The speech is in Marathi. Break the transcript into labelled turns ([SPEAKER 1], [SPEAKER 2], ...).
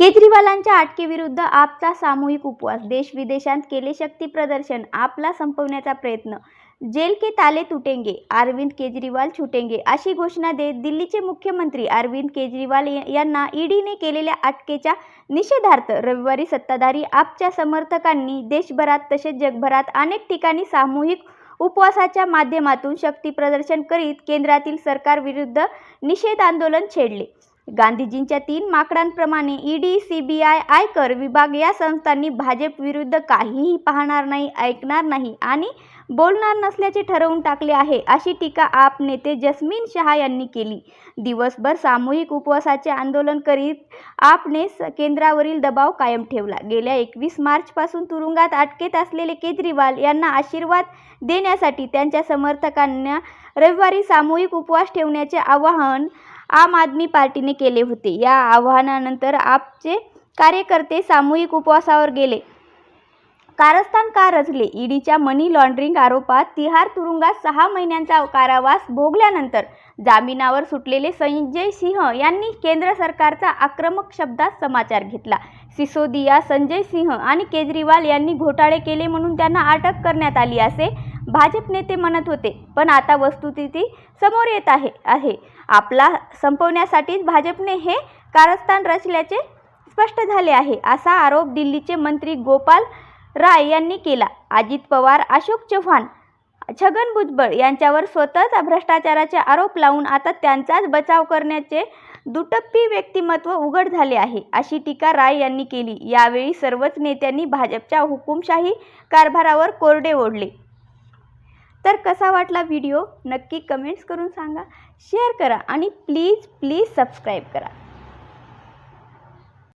[SPEAKER 1] केजरीवालांच्या अटकेविरुद्ध आपचा सामूहिक उपवास देश विदेशात केले शक्ती प्रदर्शन आपला संपवण्याचा प्रयत्न जेल के ताले तुटेंगे अरविंद केजरीवाल छुटेंगे अशी घोषणा देत दिल्लीचे मुख्यमंत्री अरविंद केजरीवाल यांना ईडीने केलेल्या अटकेच्या निषेधार्थ रविवारी सत्ताधारी आपच्या समर्थकांनी देशभरात तसेच जगभरात अनेक ठिकाणी सामूहिक उपवासाच्या माध्यमातून शक्ती प्रदर्शन करीत केंद्रातील सरकारविरुद्ध निषेध आंदोलन छेडले. गांधीजींच्या तीन माकडांप्रमाणे ईडी सीबीआय आयकर विभाग या संस्थांनी भाजप विरुद्ध काहीही पाहणार नाही ऐकणार नाही आणि बोलणार नसल्याचे ठरवून टाकले आहे अशी टीका आप नेते जस्मीन शहा यांनी केली. दिवसभर सामूहिक उपवासाचे आंदोलन करीत आपने स- केंद्रावरील दबाव कायम ठेवला. गेल्या एकवीस मार्चपासून तुरुंगात अटकेत असलेले केजरीवाल यांना आशीर्वाद देण्यासाठी त्यांच्या समर्थकांना रविवारी सामूहिक उपवास ठेवण्याचे आवाहन आम आदमी पार्टीने केले होते. या आव्हानानंतर आपचे कार्यकर्ते सामूहिक उपवासावर गेले. कारस्थान का रचले? ईडीच्या मनी लॉन्ड्रिंग आरोपात तिहार तुरुंगात सहा महिन्यांचा कारावास भोगल्यानंतर जामिनावर सुटलेले संजय सिंह यांनी केंद्र सरकारचा आक्रमक शब्दात समाचार घेतला. सिसोदिया संजय सिंह आणि केजरीवाल यांनी घोटाळे केले म्हणून त्यांना अटक करण्यात आली असे भाजप नेते म्हणत होते पण आता वस्तुस्थिती समोर येत आहे आहे. आपला संपवण्यासाठीच भाजपने हे कारस्थान रचल्याचे स्पष्ट झाले आहे असा आरोप दिल्लीचे मंत्री गोपाल राय यांनी केला. अजित पवार अशोक चव्हाण छगन भुजबळ यांच्यावर स्वतःच भ्रष्टाचाराचे आरोप लावून आता त्यांचाच बचाव करण्याचे दुटप्पी व्यक्तिमत्व उघड झाले आहे अशी टीका राय यांनी केली. यावेळी सर्वच नेत्यांनी भाजपच्या हुकुमशाही कारभारावर कोरडे ओढले. तर कसा वाटला व्हिडिओ? नक्की कमेंट्स करून सांगा. शेअर करा आणि प्लीज प्लीज सबस्क्राईब करा.